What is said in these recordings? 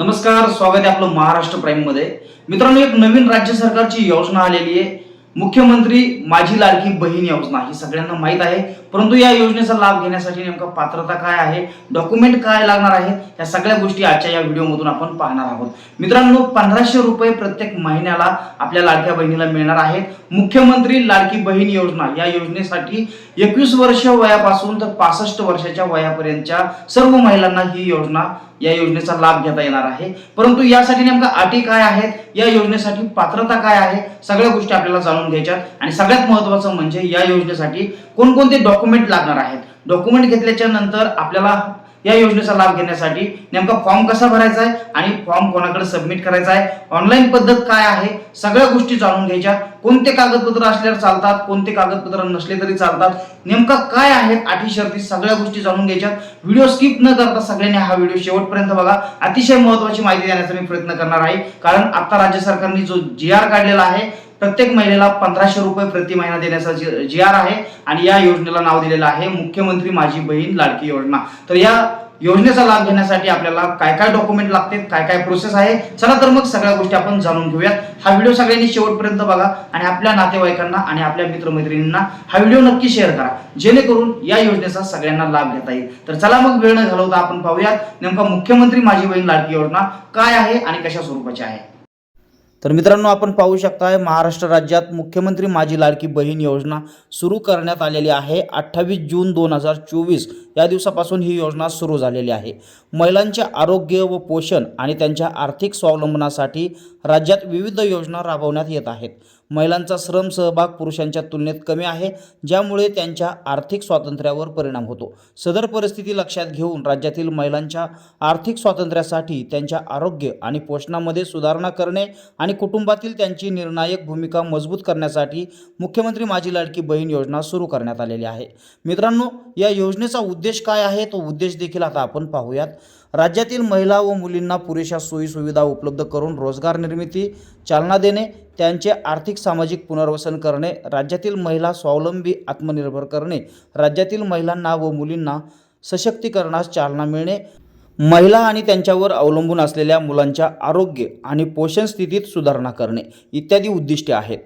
नमस्कार स्वागत आहे आपलं महाराष्ट्र प्राईममध्ये. मित्रांनो एक नवीन राज्य सरकारची योजना आलेली आहे. मुख्यमंत्री माझी लाडकी बहीण योजना ही सगळ्यांना माहीत आहे. परंतु या योजनेचा लाभ घेण्यासाठी नेमका पात्रता काय आहे डॉक्युमेंट काय लागणार आहे या सगळ्या गोष्टी आजच्या या व्हिडिओमधून आपण पाहणार आहोत. मित्रांनो पंधराशे रुपये प्रत्येक महिन्याला आपल्या लाडक्या बहिणीला मिळणार आहेत. मुख्यमंत्री लाडकी बहीण योजना या योजनेसाठी एकवीस वर्ष वयापासून तर पासष्ट वर्षाच्या वयापर्यंतच्या सर्व महिलांना ही योजना या योजनेचा लाभ घेता येणार आहे. परंतु यासाठी नेमका अटी काय आहेत? या योजनेसाठी पात्रता काय आहे? सगळ्या गोष्टी आपल्याला जाणून घ्यायच्या आणि सगळ्यात महत्वाचं म्हणजे या योजनेसाठी कोणकोणते डॉक्युमेंट लागणार आहेत? डॉक्युमेंट घेतल्याच्या नंतर आपल्याला या योजनेचा लाभ घेण्यासाठी नेमका फॉर्म कसा भरायचा आहे आणि फॉर्म कोणाकडे सबमिट करायचा आहे? ऑनलाईन पद्धत काय आहे? सगळ्या गोष्टी जाणून घ्यायच्या. कोणते कागदपत्र असल्यावर चालतात कोणते कागदपत्र नसले तरी चालतात. नेमका काय आहेत आठी शर्ती सगळ्या गोष्टी जाणून घ्यायच्या. व्हिडिओ स्किप न करता सगळ्यांनी हा व्हिडिओ शेवटपर्यंत बघा. अतिशय महत्वाची माहिती देण्याचा मी प्रयत्न करणार आहे. कारण आता राज्य सरकारने जो जी आर काढलेला आहे प्रत्येक महिलेला पंधराशे रुपये प्रति महिना देण्याचा जी आर आहे आणि या योजनेला नाव दिलेलं आहे मुख्यमंत्री माझी बहीण लाडकी योजना. तर या योजनेचा लाभ घेण्यासाठी आपल्याला काय काय डॉक्युमेंट लागतील काय काय प्रोसेस आहे? चला तर मग सगळ्या गोष्टी आपण जाणून घेऊयात. हा व्हिडिओ सगळ्यांनी शेवटपर्यंत बघा आणि आपल्या नातेवाईकांना आणि आपल्या मित्रमैत्रिणींना हा व्हिडिओ नक्की शेअर करा. जेणेकरून या योजनेचा सगळ्यांना लाभ घेता येईल. तर चला मग वेळ न घालवता आपण पाहूयात नेमका मुख्यमंत्री माझी बहीण लाडकी योजना काय आहे आणि कशा स्वरूपाची आहे. तर मित्रांनो आपण पाहू शकताय महाराष्ट्र राज्यात मुख्यमंत्री माझी लाडकी बहीण योजना सुरू करण्यात आलेली आहे. अठ्ठावीस जून दोन हजार चोवीस या दिवसापासून ही योजना सुरू झालेली आहे. महिलांचे आरोग्य व पोषण आणि त्यांच्या आर्थिक स्वावलंबनासाठी राज्यात विविध योजना राबवण्यात येत आहेत. महिलांचा श्रम सहभाग पुरुषांच्या तुलनेत कमी आहे ज्यामुळे त्यांच्या आर्थिक स्वातंत्र्यावर परिणाम होतो. सदर परिस्थिती लक्षात घेऊन राज्यातील महिलांच्या आर्थिक स्वातंत्र्यासाठी त्यांच्या आरोग्य आणि पोषणामध्ये सुधारणा करणे आणि आणि कुटुंबातील त्यांची निर्णायक भूमिका मजबूत करण्यासाठी मुख्यमंत्री माझी लाडकी बहीण योजना सुरू करण्यात आलेली आहे. मित्रांनो या योजनेचा उद्देश काय आहे? तो उद्देश देखील आता आपण पाहूयात. राज्यातील महिला व मुलींना पुरेशा सोयीसुविधा उपलब्ध करून रोजगार निर्मिती चालना देणे त्यांचे आर्थिक सामाजिक पुनर्वसन करणे राज्यातील महिला स्वावलंबी आत्मनिर्भर करणे राज्यातील महिलांना व मुलींना सशक्तीकरणास चालना मिळणे महिला आणि त्यांच्यावर अवलंबून असलेल्या मुलांच्या आरोग्य आणि पोषण स्थितीत सुधारणा करणे इत्यादी उद्दिष्टे आहेत.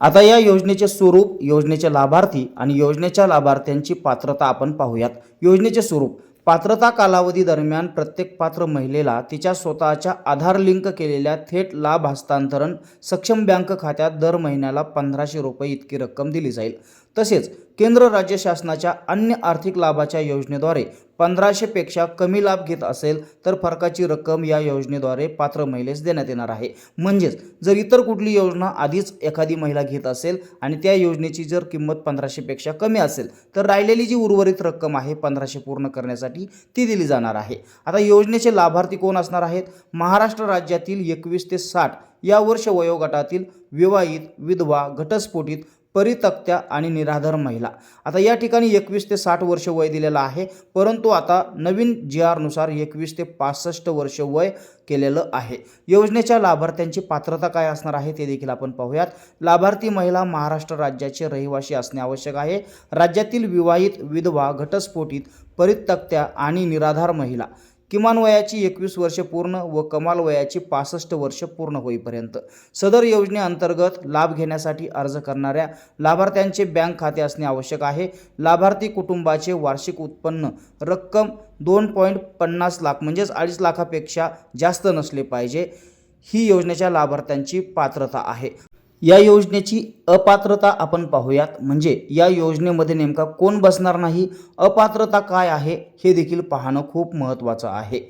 आता या योजनेचे स्वरूप योजनेचे लाभार्थी आणि योजनेच्या लाभार्थ्यांची पात्रता आपण पाहूयात. योजनेचे स्वरूप पात्रता कालावधी दरम्यान प्रत्येक पात्र महिलेला तिच्या स्वतःच्या आधार लिंक केलेल्या थेट लाभ हस्तांतरण सक्षम बँक खात्यात दर महिन्याला पंधराशे रुपये इतकी रक्कम दिली जाईल. तसेच केंद्र राज्य शासनाच्या अन्य आर्थिक लाभाच्या योजनेद्वारे पंधराशेपेक्षा कमी लाभ घेत असेल तर फरकाची रक्कम या योजनेद्वारे पात्र महिलेस देण्यात येणार आहे. म्हणजेच जर इतर कुठली योजना आधीच एखादी महिला घेत असेल आणि त्या योजनेची जर किंमत पंधराशेपेक्षा कमी असेल तर राहिलेली जी उर्वरित रक्कम आहे पंधराशे पूर्ण करण्यासाठी ती दिली जाणार आहे. आता योजनेचे लाभार्थी कोण असणार आहेत? महाराष्ट्र राज्यातील एकवीस ते साठ या वर्ष वयोगटातील विवाहित विधवा घटस्फोटित परितक्त्या आणि निराधार महिला. आता या ठिकाणी एकवीस ते साठ वर्ष वय दिलेलं आहे परंतु आता नवीन जी आरनुसार एकवीस ते पासष्ट वर्ष वय केलेलं आहे. योजनेच्या लाभार्थ्यांची पात्रता काय असणार आहे ते देखील आपण पाहूयात. लाभार्थी महिला महाराष्ट्र राज्याचे रहिवासी असणे आवश्यक आहे. राज्यातील विवाहित विधवा घटस्फोटित परितक्त्या आणि निराधार महिला किमान वयाची एकवीस वर्ष पूर्ण व कमाल वयाची पासष्ट वर्ष पूर्ण होईपर्यंत. सदर योजनेअंतर्गत लाभ घेण्यासाठी अर्ज करणाऱ्या लाभार्थ्यांचे बँक खाते असणे आवश्यक आहे. लाभार्थी कुटुंबाचे वार्षिक उत्पन्न रक्कम दोन पॉईंट पन्नास लाख म्हणजेच अडीच लाखापेक्षा जास्त नसले पाहिजे. ही योजनेच्या लाभार्थ्यांची पात्रता आहे. या योजनेची अपात्रता आपण पाहूयात. म्हणजे या योजनेमध्ये नेमका कोण बसणार नाही अपात्रता काय आहे हे देखील पाहणं खूप महत्त्वाचं आहे.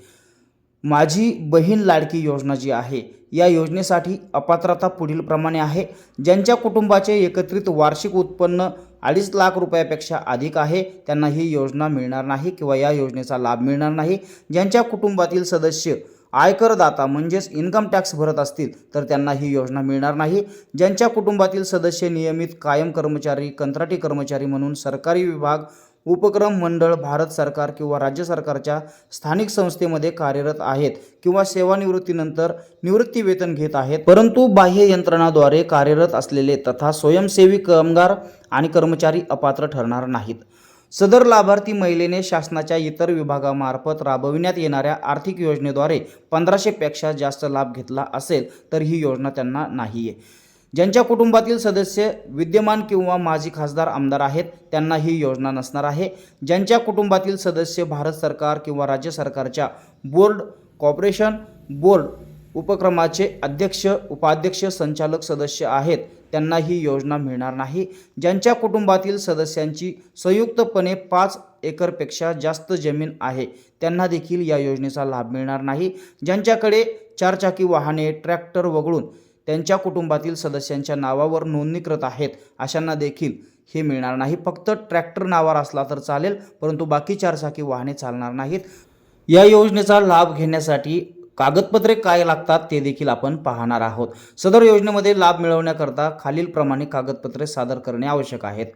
माझी बहीण लाडकी योजना जी आहे या योजनेसाठी अपात्रता पुढीलप्रमाणे आहे. ज्यांच्या कुटुंबाचे एकत्रित वार्षिक उत्पन्न अडीच लाख रुपयापेक्षा अधिक आहे त्यांना ही योजना मिळणार नाही किंवा या योजनेचा लाभ मिळणार नाही. ज्यांच्या कुटुंबातील सदस्य आयकरदाता म्हणजेच इन्कम टॅक्स भरत असतील तर त्यांना ही योजना मिळणार नाही. ज्यांच्या कुटुंबातील सदस्य नियमित कायम कर्मचारी कंत्राटी कर्मचारी म्हणून सरकारी विभाग उपक्रम मंडळ भारत सरकार किंवा राज्य सरकारच्या स्थानिक संस्थेमध्ये कार्यरत आहेत किंवा सेवानिवृत्तीनंतर निवृत्ती वेतन घेत आहेत. परंतु बाह्य यंत्रणाद्वारे कार्यरत असलेले तथा स्वयंसेवी कामगार आणि कर्मचारी अपात्र ठरणार नाहीत. सदर लाभार्थी महिलेने शासनाच्या इतर विभागामार्फत राबविण्यात येणाऱ्या आर्थिक योजनेद्वारे पंधराशेपेक्षा जास्त लाभ घेतला असेल तर ही योजना त्यांना नाही आहे ज्यांच्या कुटुंबातील सदस्य विद्यमान किंवा माजी खासदार आमदार आहेत त्यांना ही योजना नसणार आहे. ज्यांच्या कुटुंबातील सदस्य भारत सरकार किंवा राज्य सरकारच्या बोर्ड कॉर्पोरेशन बोर्ड उपक्रमाचे अध्यक्ष उपाध्यक्ष संचालक सदस्य आहेत. त्यांना ही योजना मिळणार नाही. ज्यांच्या कुटुंबातील सदस्यांची संयुक्तपणे पाच एकरपेक्षा जास्त जमीन आहे त्यांना देखील या योजनेचा लाभ मिळणार नाही. ज्यांच्याकडे चारचाकी वाहने ट्रॅक्टर वगळून त्यांच्या कुटुंबातील सदस्यांच्या नावावर नोंदणीकृत आहेत अशांना देखील हे मिळणार नाही. फक्त ट्रॅक्टर नावावर असला तर चालेल परंतु बाकी चारचाकी वाहने चालणार नाहीत. या योजनेचा लाभ घेण्यासाठी कागदपत्रे काय लागतात ते देखील आपण पाहणार आहोत. सदर योजनेमध्ये लाभ मिळवण्याकरता खालीलप्रमाणे कागदपत्रे सादर करणे आवश्यक आहेत.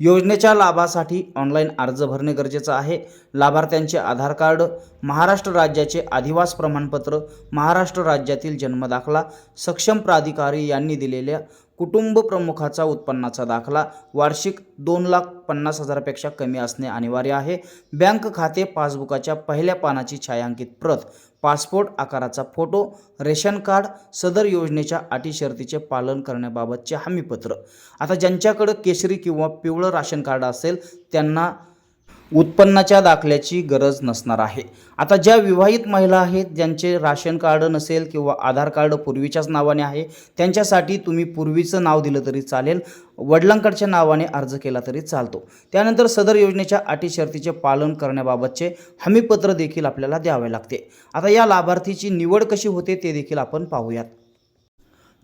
योजनेच्या लाभासाठी ऑनलाईन अर्ज भरणे गरजेचं आहे. लाभार्थ्यांचे आधार कार्ड महाराष्ट्र राज्याचे अधिवास प्रमाणपत्र महाराष्ट्र राज्यातील जन्मदाखला सक्षम प्राधिकारी यांनी दिलेल्या कुटुंब प्रमुखाचा उत्पन्नाचा दाखला वार्षिक दोन लाख पन्नास हजारापेक्षा कमी असणे अनिवार्य आहे. बँक खाते पासबुकाच्या पहिल्या पानाची छायांकित प्रत पासपोर्ट आकाराचा फोटो रेशन कार्ड सदर योजनेच्या अटी शर्तीचे पालन करण्याबाबतचे हमीपत्र. आता ज्यांच्याकडं केशरी किंवा पिवळं राशन कार्ड असेल त्यांना उत्पन्नाच्या दाखल्याची गरज नसणार आहे. आता ज्या विवाहित महिला आहेत ज्यांचे राशन कार्ड नसेल किंवा आधार कार्ड पूर्वीच्याच नावाने आहे त्यांच्यासाठी तुम्ही पूर्वीचं नाव दिलं तरी चालेल वडिलांकडच्या नावाने अर्ज केला तरी चालतो. त्यानंतर सदर योजनेच्या अटी शर्तीचे पालन करण्याबाबतचे हमीपत्र देखील आपल्याला द्यावे लागते. आता या लाभार्थीची निवड कशी होते ते देखील आपण पाहूयात.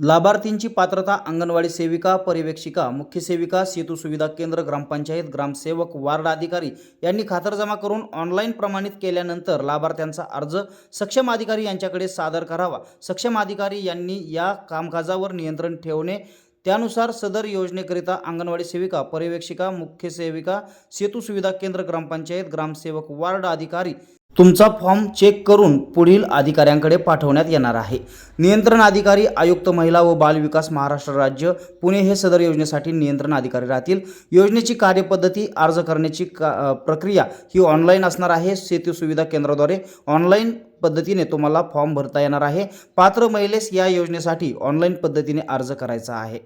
लाभार्थींची पात्रता अंगणवाडी सेविका पर्यवेक्षिका मुख्य सेविका सेतू सुविधा केंद्र ग्रामपंचायत ग्रामसेवक वार्ड अधिकारी यांनी खातरजमा करून ऑनलाईन प्रमाणित केल्यानंतर लाभार्थ्यांचा अर्ज सक्षम अधिकारी यांच्याकडे सादर करावा. सक्षम अधिकारी यांनी या कामकाजावर नियंत्रण ठेवणे त्यानुसार सदर योजनेकरिता अंगणवाडी सेविका पर्यवेक्षिका मुख्य सेविका सेतू सुविधा केंद्र ग्रामपंचायत ग्रामसेवक वार्ड अधिकारी तुमचा फॉर्म चेक करून पुढील अधिकाऱ्यांकडे पाठवण्यात येणार आहे. नियंत्रण अधिकारी आयुक्त महिला व बाल विकास महाराष्ट्र राज्य पुणे हे सदर योजनेसाठी नियंत्रण अधिकारी राहतील. योजनेची कार्यपद्धती अर्ज करण्याची का प्रक्रिया ही ऑनलाईन असणार आहे. सेतू सुविधा केंद्राद्वारे ऑनलाईन पद्धतीने तुम्हाला फॉर्म भरता येणार आहे. पात्र महिलेस या योजनेसाठी ऑनलाईन पद्धतीने अर्ज करायचा आहे.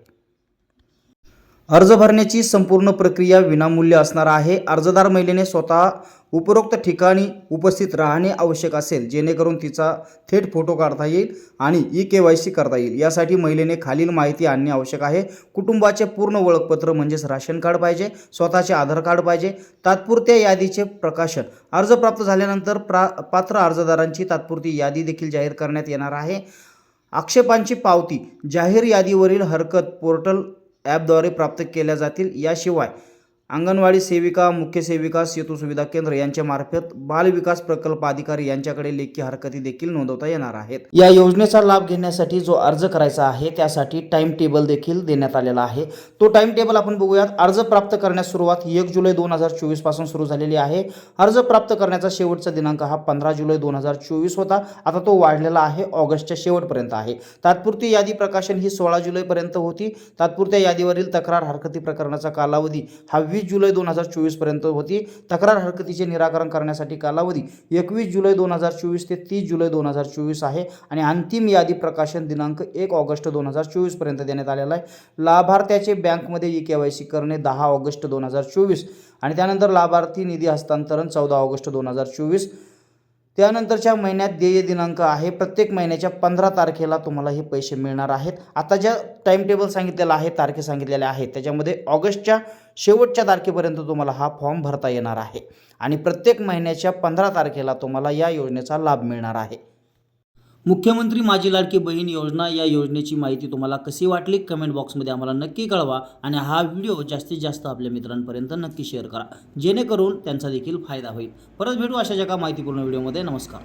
अर्ज भरण्याची संपूर्ण प्रक्रिया विनामूल्य असणार आहे. अर्जदार महिलेने स्वतः उपरोक्त ठिकाणी उपस्थित राहणे आवश्यक असेल जेणेकरून तिचा थेट फोटो काढता येईल आणि ई के वाय सी करता येईल. यासाठी महिलेने खालील माहिती आणणे आवश्यक आहे. कुटुंबाचे पूर्ण ओळखपत्र म्हणजेच राशन कार्ड पाहिजे स्वतःचे आधार कार्ड पाहिजे तात्पुरत्या यादीचे प्रकाशन. अर्ज प्राप्त झाल्यानंतर प्रा पात्र अर्जदारांची तात्पुरती यादी देखील जाहीर करण्यात येणार आहे. आक्षेपांची पावती जाहीर यादीवरील हरकत पोर्टल ॲपद्वारे प्राप्त केल्या जातील याशिवाय अंगणवाडी सेविका मुख्य सेविका सेतू सुविधा केंद्र यांच्यामार्फत बाल विकास प्रकल्प अधिकारी यांच्याकडे लेखी हरकती देखील नोंदवता येणार आहेत. या योजनेचा लाभ घेण्यासाठी जो अर्ज करायचा आहे त्यासाठी टाइम टेबल देखील देण्यात आलेला आहे. तो टाइम टेबल आपण बघूयात. अर्ज प्राप्त करण्यास सुरुवात एक जुलै दोन हजार चोवीसपासून सुरू झालेली आहे. अर्ज प्राप्त करण्याचा शेवटचा दिनांक हा पंधरा जुलै दोन हजार चोवीस होता. आता तो वाढलेला आहे ऑगस्टच्या शेवटपर्यंत आहे. तात्पुरती यादी प्रकाशन ही सोळा जुलैपर्यंत होती. तात्पुरत्या यादीवरील तक्रार हरकती प्रकरणाचा कालावधी हा वीस जुलै दोन हजार चोवीसपर्यंत होती. तक्रार हरकतीचे निराकरण करण्यासाठी कालावधी एकवीस जुलै दोन हजार चोवीस ते तीस जुलै दोन हजार चोवीस आहे आणि अंतिम यादी प्रकाशन दिनांक एक ऑगस्ट दोन हजार चोवीसपर्यंत देण्यात आलेला आहे. लाभार्थ्याचे बँकमध्ये ई के वाय सी करणे दहा ऑगस्ट दोन हजार चोवीस आणि त्यानंतर लाभार्थी निधी हस्तांतरण चौदा ऑगस्ट दोन हजार चोवीस. त्यानंतरच्या महिन्यात देय दिनांक आहे. प्रत्येक महिन्याच्या पंधरा तारखेला तुम्हाला हे पैसे मिळणार आहेत. आता ज्या टाईमटेबल टेबल आहे तारखे सांगितलेल्या आहेत त्याच्यामध्ये ऑगस्टच्या शेवटच्या तारखेपर्यंत तुम्हाला हा फॉर्म भरता येणार आहे. आणि प्रत्येक महिन्याच्या पंधरा तारखेला तुम्हाला या योजनेचा लाभ मिळणार आहे. मुख्यमंत्री माझी लाडकी बहीण योजना या योजनेची माहिती तुम्हाला कशी वाटली? कमेंट बॉक्समध्ये आम्हाला नक्की कळवा आणि हा व्हिडिओ जास्तीत जास्त आपल्या मित्रांपर्यंत नक्की शेअर करा. जेणेकरून त्यांचा देखील फायदा होईल. परत भेटू अशा जगा माहितीपूर्ण व्हिडिओमध्ये नमस्कार.